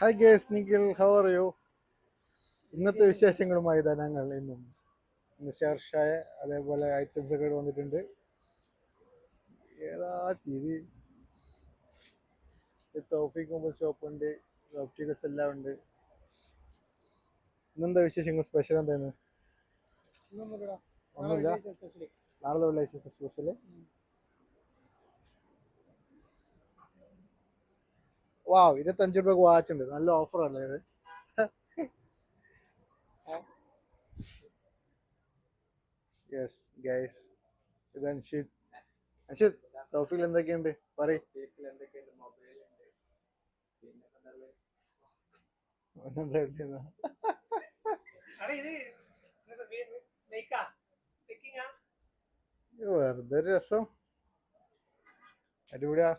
Hi guys Nikhil how are you ഇന്നത്തെ വിശേഷങ്ങളുമായി ഞങ്ങൾ ഇന്നും. ഇന്ന് അതേപോലെ ഐറ്റംസ് ഒക്കെ വന്നിട്ടുണ്ട്. ഏതാ ചിരി? ടോപ്പിക് മുമ്പ് ഷോപ്പ് ഉണ്ട് ഓപ്റ്റിക്കൽസ് എല്ലാം ഉണ്ട്. ഇന്നെന്താ വിശേഷങ്ങൾ? സ്പെഷ്യൽ എന്തായിരുന്നു ഒന്നുമില്ല. നാളെ വെള്ളിയാഴ്ച സ്പെഷ്യൽ വാവ് ഇരുപത്തഞ്ച് രൂപ വാച്ച് ഉണ്ട്. നല്ല ഓഫർ അല്ലേ ഇത്. യെസ് ഗൈസ് ഇത് അൻഷിത്. അൻഷിത് ടോഫിൽ എന്തൊക്കെയുണ്ട്? പറയ്. വെറുതെ രസം. അടിപൊളിയാ.